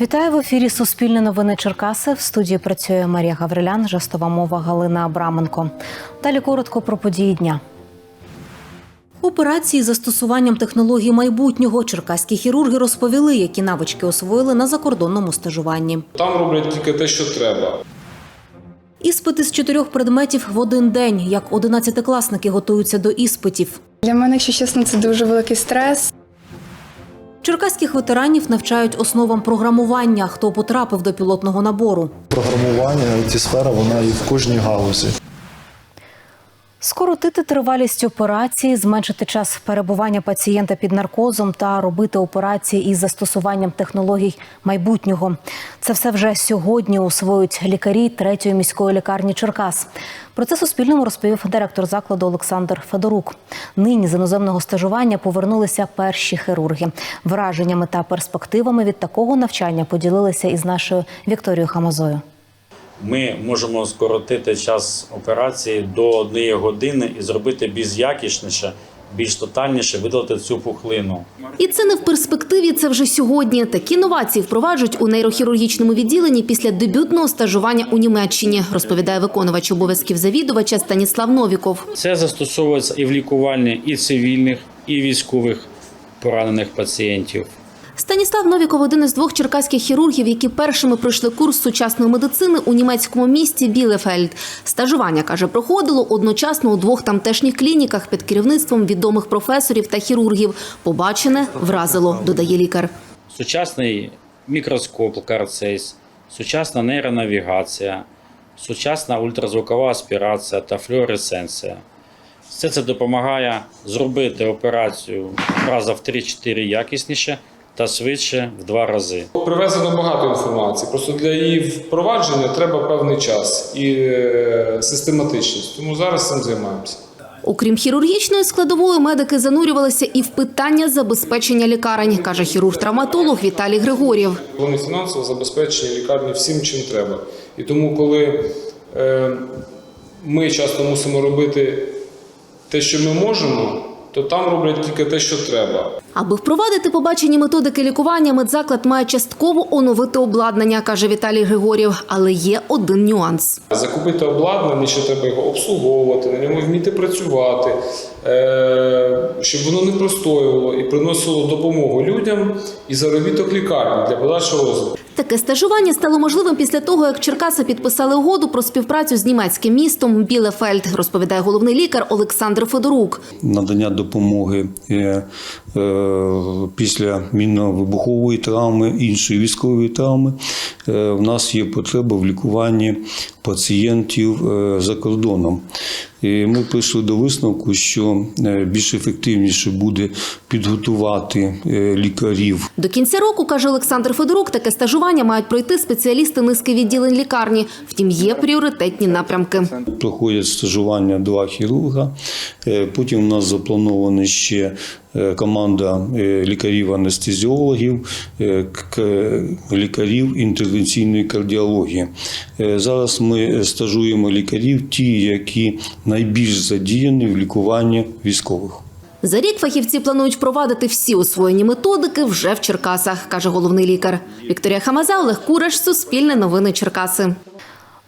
Вітаю в ефірі Суспільне новини Черкаси. В студії працює Марія Гаврилян, жестова мова Галина Абраменко. Далі коротко про події дня. Операції з застосуванням технологій майбутнього черкаські хірурги розповіли, які навички освоїли на закордонному стажуванні. Там роблять тільки те, що треба. Іспити з чотирьох предметів в один день, як одинадцятикласники готуються до іспитів. Для мене, якщо чесно, це дуже великий стрес. Черкаських ветеранів навчають основам програмування, хто потрапив до пілотного набору. програмування, ці сфера, вона і в кожній галузі. Скоротити тривалість операції, зменшити час перебування пацієнта під наркозом та робити операції із застосуванням технологій майбутнього. Це все вже сьогодні усвоюють лікарі третьої міської лікарні Черкас. Про це Суспільному розповів директор закладу Олександр Федорук. Нині з іноземного стажування повернулися перші хірурги. Враженнями та перспективами від такого навчання поділилися із нашою Вікторією Хамазою. Ми можемо скоротити час операції до однієї години і зробити більш якісніше, більш тотальніше, видалити цю пухлину. І це не в перспективі, це вже сьогодні. Такі новації впроваджують у нейрохірургічному відділенні після дебютного стажування у Німеччині, розповідає виконувач обов'язків завідувача Станіслав Новіков. Це застосовується і в лікуванні і цивільних, і військових поранених пацієнтів. Станіслав Новіков один із двох черкаських хірургів, які першими пройшли курс сучасної медицини у німецькому місті Білефельд. Стажування каже, проходило одночасно у двох тамтешніх клініках під керівництвом відомих професорів та хірургів. Побачене вразило, додає лікар. Сучасний мікроскоп Карцейс, сучасна нейронавігація, сучасна ультразвукова аспірація та флюоресценція. Все це допомагає зробити операцію раза в 3-4 якісніше та швидше в два рази. Привезено багато інформації. Просто для її впровадження треба певний час і е, систематичність. Тому зараз цим займаємося. Окрім хірургічної складової, медики занурювалися і в питання забезпечення лікарень, каже хірург-травматолог Віталій Григорєв. Вони фінансово забезпечені лікарні всім, чим треба. І тому, коли е, ми часто мусимо робити те, що ми можемо, то там роблять тільки те, що треба. Аби впровадити побачені методики лікування, медзаклад має частково оновити обладнання, каже Віталій Григорєв. Але є один нюанс. Закупити обладнання, що треба його обслуговувати, на ньому вміти працювати, е, щоб воно не простоювало і приносило допомогу людям і заробіток лікарні для подальшого розвитку. Таке стажування стало можливим після того, як Черкаси підписали угоду про співпрацю з німецьким містом Білефельд, розповідає головний лікар Олександр Федорук. надання допомоги е, е, після мінно-вибухової травми, іншої військової травми. Е, В нас є потреба в лікуванні пацієнтів за кордоном. І ми прийшли до висновку, що більш ефективніше буде підготувати лікарів До кінця року, каже Олександр Федорук, таке стажування мають пройти спеціалісти низки відділень лікарні. Втім, є пріоритетні напрямки. проходять стажування два хірурга. Е, Потім у нас запланована ще е, команда е, лікарів-анестезіологів, лікарів інтервенційної кардіології. Зараз ми стажуємо лікарів, ті, які найбільш задіяні в лікуванні військових. За рік фахівці планують впровадити всі освоєні методики вже в Черкасах, каже головний лікар. Вікторія Хамаза, Олег Кураш, Суспільне новини Черкаси.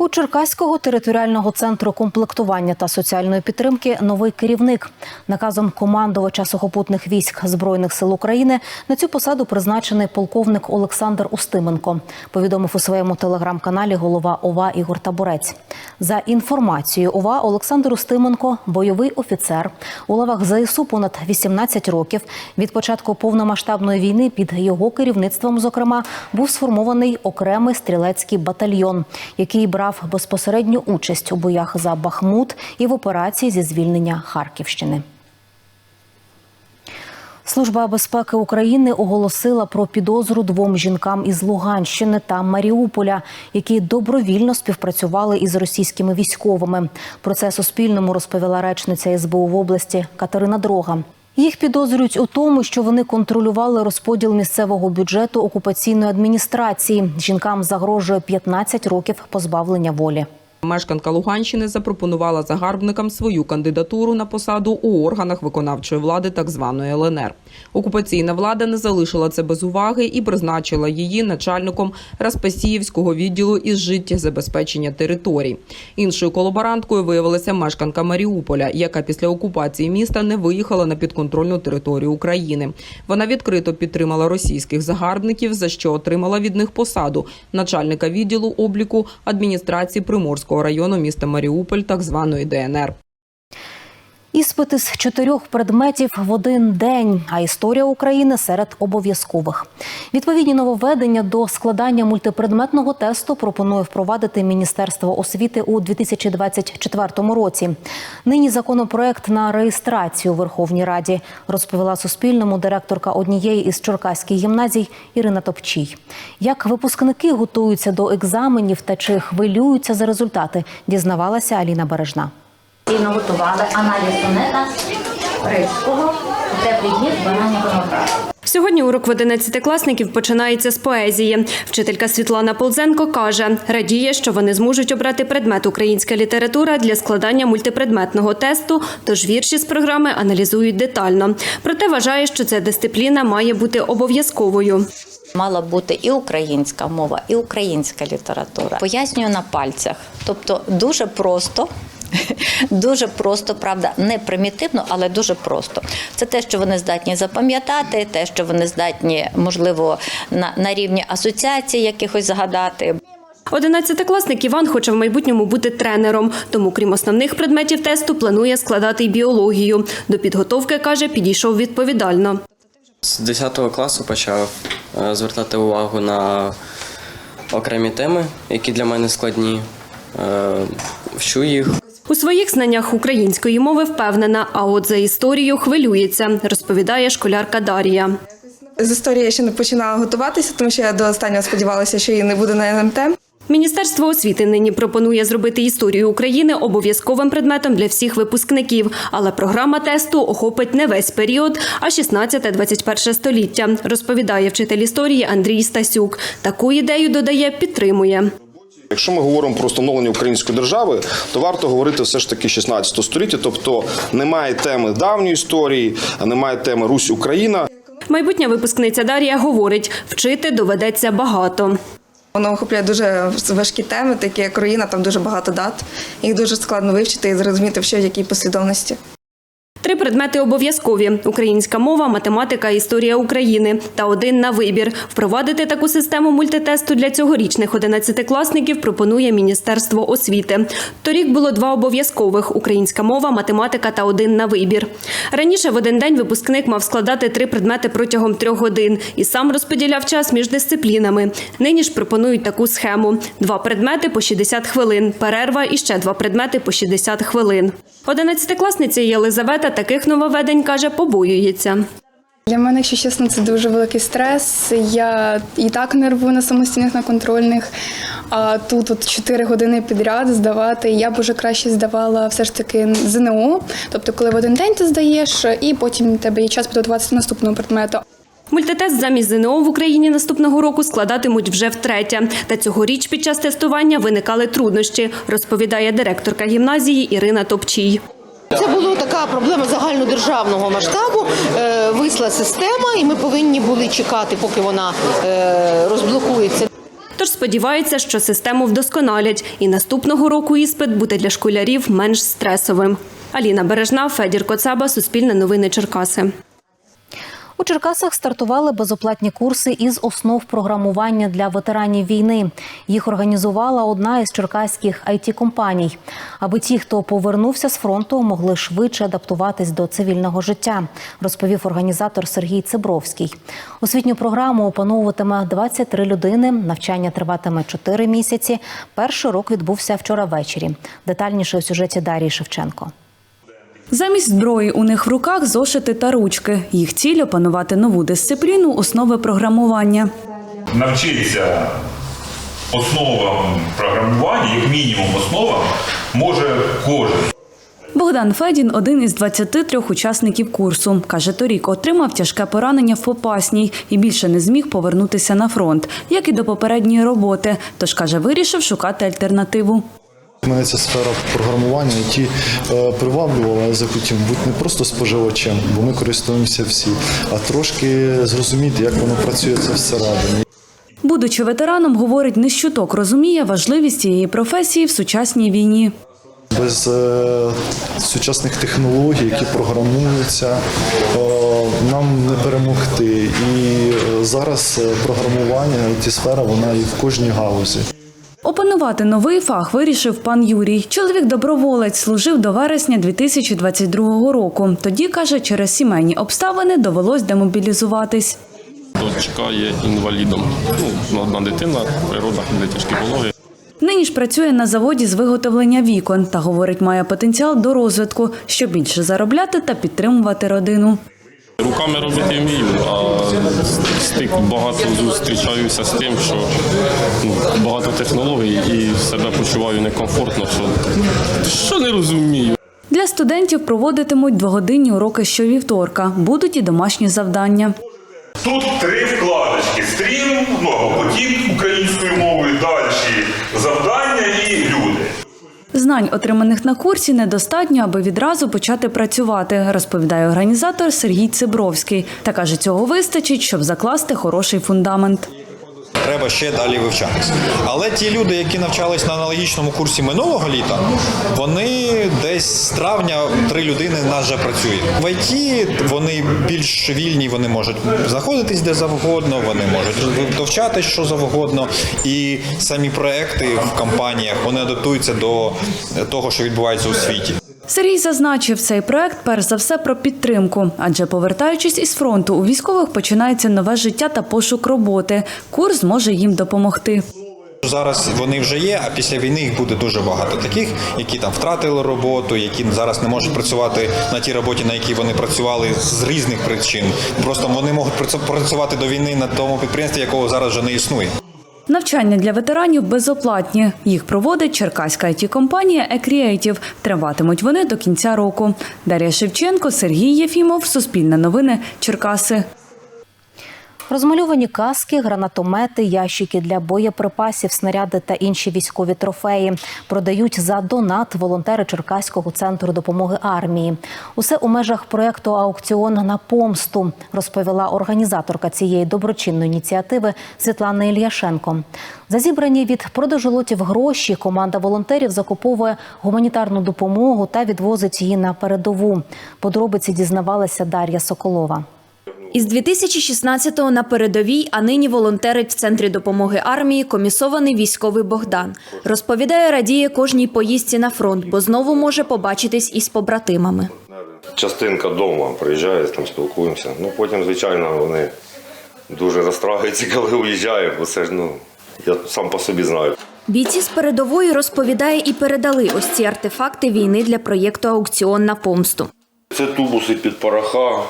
У Черкаського територіального центру комплектування та соціальної підтримки новий керівник. Наказом командувача сухопутних військ Збройних сил України на цю посаду призначений полковник Олександр Устименко. Повідомив у своєму телеграм-каналі голова ОВА Ігор Табурець. За інформацією ОВА, Олександр Устименко бойовий офіцер у лавах ЗСУ понад 18 років. Від початку повномасштабної війни під його керівництвом, зокрема, був сформований окремий стрілецький батальйон, який брав безпосередню участь у боях за Бахмут і в операції зі звільнення Харківщини. Служба безпеки України оголосила про підозру двом жінкам із Луганщини та Маріуполя, які добровільно співпрацювали із російськими військовими. Про це Суспільному розповіла речниця СБУ в області Катерина Дрога. Їх підозрюють у тому, що вони контролювали розподіл місцевого бюджету окупаційної адміністрації. Жінкам загрожує 15 років позбавлення волі. Мешканка Луганщини запропонувала загарбникам свою кандидатуру на посаду у органах виконавчої влади так званої ЛНР. Окупаційна влада не залишила це без уваги і призначила її начальником Распасіївського відділу із життєзабезпечення територій. Іншою колаборанткою виявилася мешканка Маріуполя, яка після окупації міста не виїхала на підконтрольну територію України. Вона відкрито підтримала російських загарбників, за що отримала від них посаду начальника відділу обліку адміністрації Приморського району міста Маріуполь, так званої ДНР. Іспити з чотирьох предметів в один день, а історія України серед обов'язкових. Відповідні нововведення до складання мультипредметного тесту пропонує впровадити Міністерство освіти у 2024 році. Нині законопроект на реєстрацію у Верховній Раді розповіла Суспільному директорка однієї із черкаських гімназій Ірина Топчій. Як випускники готуються до екзаменів та чи хвилюються за результати, дізнавалася Аліна Бережна. Спільно готували аналіз сонета Рильського у теплі дні збирання винограду. Сьогодні урок в 11-класників починається з поезії. Вчителька Світлана Ползенко каже, радіє, що вони зможуть обрати предмет українська література для складання мультипредметного тесту, тож вірші з програми аналізують детально. Проте вважає, що ця дисципліна має бути обов'язковою. Мала бути і українська мова, і українська література. Пояснюю на пальцях. Тобто дуже просто. Дуже просто, правда, не примітивно, але дуже просто. Це те, що вони здатні запам'ятати, те, що вони здатні, можливо, на, на рівні асоціації якихось згадати. Одинадцятикласник Іван хоче в майбутньому бути тренером, тому крім основних предметів тесту, планує складати й біологію. До підготовки каже, підійшов відповідально. З 10 класу почав е, звертати увагу на окремі теми, які для мене складні. Е, Вчу їх. У своїх знаннях української мови впевнена, а от за історію хвилюється, розповідає школярка Дарія. З історії я ще не починала готуватися, тому що я до останнього сподівалася, що її не буде на НМТ. Міністерство освіти нині пропонує зробити історію України обов'язковим предметом для всіх випускників, але програма тесту охопить не весь період, а 16-21 століття, розповідає вчитель історії Андрій Стасюк. Таку ідею додає, підтримує. Якщо ми говоримо про становлення української держави, то варто говорити все ж таки 16 століття, тобто немає теми давньої історії, немає теми Русь Україна. Майбутня випускниця Дар'я говорить, вчити доведеться багато. Воно охоплює дуже важкі теми, такі як руїна, там дуже багато дат. Їх дуже складно вивчити і зрозуміти, в що в якій послідовності. Три предмети обов'язкові: українська мова, математика, історія України та один на вибір. Впровадити таку систему мультитесту для цьогорічних одинадцятикласників пропонує Міністерство освіти. Торік було два обов'язкових: українська мова, математика та один на вибір. Раніше в один день випускник мав складати три предмети протягом трьох годин і сам розподіляв час між дисциплінами. Нині ж пропонують таку схему: два предмети по 60 хвилин, перерва і ще два предмети по 60 хвилин. Одинадцятикласниця Єлизавета таких нововведень каже, побоюється. Для мене, якщо чесно, це дуже великий стрес. Я і так нервую на самостійних на контрольних. А тут от 4 години підряд здавати. Я б уже краще здавала все ж таки ЗНО. Тобто, коли в один день ти здаєш, і потім у тебе є час підготуватися до наступного предмету. Мультитест замість ЗНО в Україні наступного року складатимуть вже втретє. Та цьогоріч під час тестування виникали труднощі, розповідає директорка гімназії Ірина Топчій. Це була така проблема загальнодержавного масштабу. Е, Висла система, і ми повинні були чекати, поки вона е, розблокується. Тож сподівається, що систему вдосконалять, і наступного року іспит буде для школярів менш стресовим. Аліна Бережна, Федір Коцаба, Суспільне новини Черкаси. У Черкасах стартували безоплатні курси із основ програмування для ветеранів війни. Їх організувала одна із черкаських it компаній аби ті, хто повернувся з фронту, могли швидше адаптуватись до цивільного життя, розповів організатор Сергій Цибровський. Освітню програму опановуватиме 23 людини. Навчання триватиме 4 місяці. Перший урок відбувся вчора ввечері. Детальніше у сюжеті Дарії Шевченко. Замість зброї у них в руках зошити та ручки. Їх ціль опанувати нову дисципліну основи програмування. Навчитися основам програмування, як мінімум основам, може кожен. Богдан Федін один із 23 учасників курсу. Каже, торік отримав тяжке поранення в Попасній і більше не зміг повернутися на фронт, як і до попередньої роботи. Тож каже, вирішив шукати альтернативу. Мене ця сфера програмування, які е, приваблювала, я захотів бути не просто споживачем, бо ми користуємося всі, а трошки зрозуміти, як воно працює це всередині. Будучи ветераном, говорить, не щуток розуміє важливість цієї професії в сучасній війні. Без е, сучасних технологій, які програмуються, е, нам не перемогти. І е, зараз е, програмування, ці сфера, вона і в кожній галузі. Опанувати новий фах вирішив пан Юрій. Чоловік доброволець служив до вересня 2022 року. Тоді каже, через сімейні обставини довелось демобілізуватись. Дочка є інвалідом. Ну, одна дитина, природа, де тяжкі пологи. Нині ж працює на заводі з виготовлення вікон та говорить, має потенціал до розвитку, щоб більше заробляти та підтримувати родину. Руками робити вмію, а стик багато зустрічаюся з тим, що ну, багато технологій і себе почуваю некомфортно, що, що не розумію. Для студентів проводитимуть двогодинні уроки щовівторка. Будуть і домашні завдання. Тут три вкладочки: стрім, ну потік українською мовою, далі завдання і люди. Знань, отриманих на курсі, недостатньо, аби відразу почати працювати, розповідає організатор Сергій Цибровський. Та каже, цього вистачить, щоб закласти хороший фундамент. Треба ще далі вивчатися. Але ті люди, які навчались на аналогічному курсі минулого літа, вони десь з травня три людини нас вже працює. В ІТ вони більш вільні, вони можуть знаходитись де завгодно, вони можуть довчатись що завгодно, і самі проекти в компаніях вони адаптуються до того, що відбувається у світі. Сергій зазначив, цей проект перш за все про підтримку, адже повертаючись із фронту, у військових починається нове життя та пошук роботи. Курс зможе їм допомогти. Зараз вони вже є, а після війни їх буде дуже багато таких, які там втратили роботу, які зараз не можуть працювати на тій роботі, на якій вони працювали з різних причин. Просто вони можуть працю- працювати до війни на тому підприємстві, якого зараз вже не існує. Навчання для ветеранів безоплатні. Їх проводить черкаська it компанія «Екріейтів». Триватимуть вони до кінця року. Дар'я Шевченко, Сергій Єфімов, Суспільне новини, Черкаси. Розмальовані каски, гранатомети, ящики для боєприпасів, снаряди та інші військові трофеї продають за донат волонтери Черкаського центру допомоги армії. Усе у межах проекту Аукціон на помсту, розповіла організаторка цієї доброчинної ініціативи Світлана Ільяшенко. За зібрані від продажу лотів гроші команда волонтерів закуповує гуманітарну допомогу та відвозить її на передову. Подробиці дізнавалася Дар'я Соколова. Із 2016-го на передовій, а нині волонтерить в центрі допомоги армії комісований військовий Богдан. Розповідає, радіє кожній поїздці на фронт, бо знову може побачитись із побратимами. Частинка вдома приїжджає, там спілкуємося. Ну потім, звичайно, вони дуже розстраюються, коли уїжджають, бо це ж ну я сам по собі знаю. Бійці з передової розповідає і передали ось ці артефакти війни для проєкту Аукціон на помсту. Це тубуси під пороха,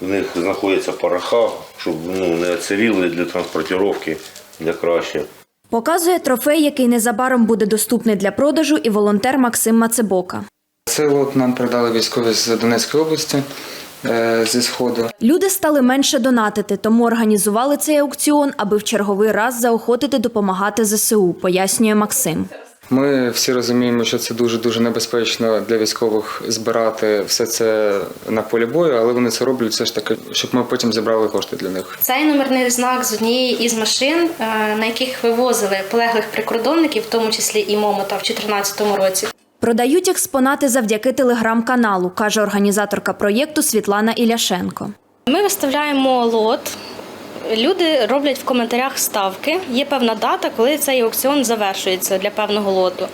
в них знаходяться пороха, щоб ну, не оцаріли для транспортування, для краще. Показує трофей, який незабаром буде доступний для продажу, і волонтер Максим Мацебока. Цей лот нам передали військові з Донецької області е, зі сходу. Люди стали менше донатити, тому організували цей аукціон, аби в черговий раз заохотити допомагати ЗСУ, пояснює Максим. Ми всі розуміємо, що це дуже дуже небезпечно для військових збирати все це на полі бою, але вони це роблять все ж таки, щоб ми потім зібрали кошти для них. Цей номерний знак з однієї із машин, е, на яких вивозили полеглих прикордонників, в тому числі і Момота в 2014 році. Продають експонати завдяки телеграм-каналу, каже організаторка проєкту Світлана Іляшенко. Ми виставляємо лот. Люди роблять в коментарях ставки. Є певна дата, коли цей аукціон завершується для певного лоту.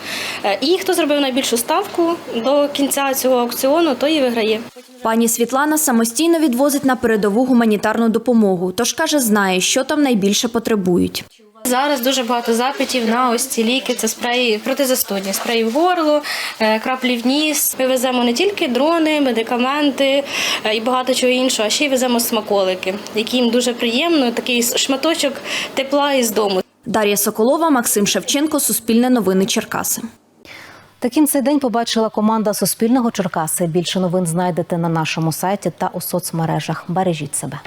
Е, І хто зробив найбільшу ставку до кінця цього аукціону, той і виграє. Пані Світлана самостійно відвозить на передову гуманітарну допомогу, тож каже, знає, що там найбільше потребують. Зараз дуже багато запитів на ось ці ліки. Це спреї протизастудні, спреї в горло, е, краплі в ніс. Ми веземо не тільки дрони, медикаменти е, і багато чого іншого, а ще й веземо смаколики, які їм дуже приємно. Такий шматочок тепла із дому. Дар'я Соколова, Максим Шевченко, Суспільне новини Черкаси. Таким цей день побачила команда Суспільного Черкаси. Більше новин знайдете на нашому сайті та у соцмережах. Бережіть себе.